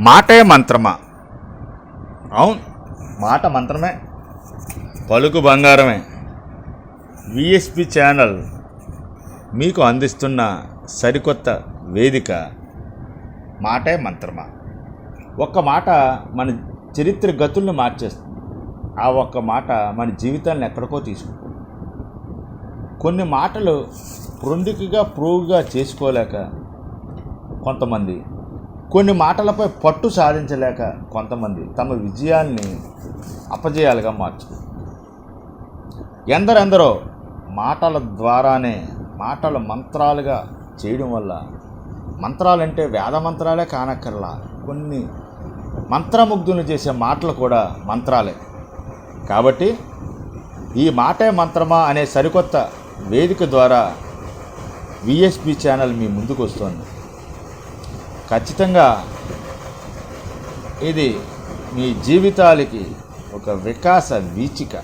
మాటే మంత్రమా? అవును. మాట మంత్రమే. పలుకు బంగారమే. విఎస్పి ఛానల్ మీకు అందిస్తున్న సరికొత్త వేదిక. మాటే మంత్రమా? ఒక్క మాట మన చరిత్ర గతుల్ని మార్చేస్తుంది. ఆ ఒక్క మాట మన జీవితాన్ని ఎక్కడికో తీసుకుంటుంది. కొన్ని మాటలు ప్రొందికగా ప్రోగుగా చేసుకోలేక కొంతమంది కొన్ని మాటలపై పట్టు సాధించలేక కొంతమంది తమ విజయాల్ని అపజయాలుగా మార్చుకుంటారు ఎందరెందరో మాటల ద్వారానే మాటలు మంత్రాలుగా చేయడం వల్ల మంత్రాలంటే వేద మంత్రాలే కానక్కర్లా కొన్ని మంత్రముగ్ధులు చేసే మాటలు కూడా మంత్రాలే. కాబట్టి ఈ మాటే మంత్రమా అనే సరికొత్త వేదిక ద్వారా విఎస్పి ఛానల్ మీ ముందుకు వస్తోంది ఖచ్చితంగా ఇది మీ జీవితాలకి ఒక వికాస వీచిక.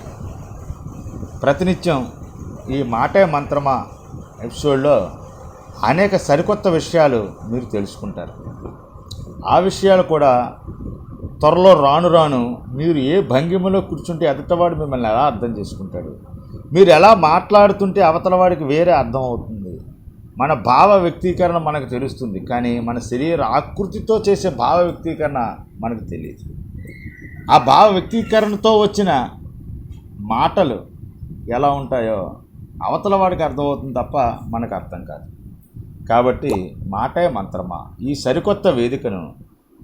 ప్రతినిత్యం ఈ మాటే మంత్రమా ఎపిసోడ్లో అనేక సరికొత్త విషయాలు మీరు తెలుసుకుంటారు. ఆ విషయాలు కూడా త్వరలో రాను రాను మీరు ఏ భంగిమలో కూర్చుంటే ఎదుటవాడు మిమ్మల్ని ఎలా అర్థం చేసుకుంటాడు? మీరు ఎలా మాట్లాడుతుంటే అవతల వాడికి వేరే అర్థం అవుతుంది? మన భావ వ్యక్తీకరణ మనకు తెలుస్తుంది కానీ మన శరీర ఆకృతితో చేసే భావ వ్యక్తీకరణ మనకు తెలియదు. ఆ భావ వ్యక్తీకరణతో వచ్చిన మాటలు ఎలా ఉంటాయో అవతల వాడికి అర్థమవుతుంది తప్ప మనకు అర్థం కాదు. కాబట్టి మాటే మంత్రమా? ఈ సరికొత్త వేదికను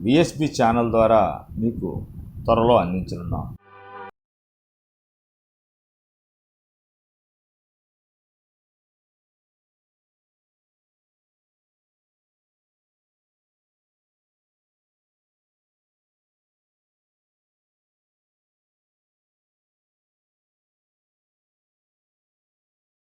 విఎస్పి ఛానల్ ద్వారా మీకు త్వరలో అందించనున్నాం.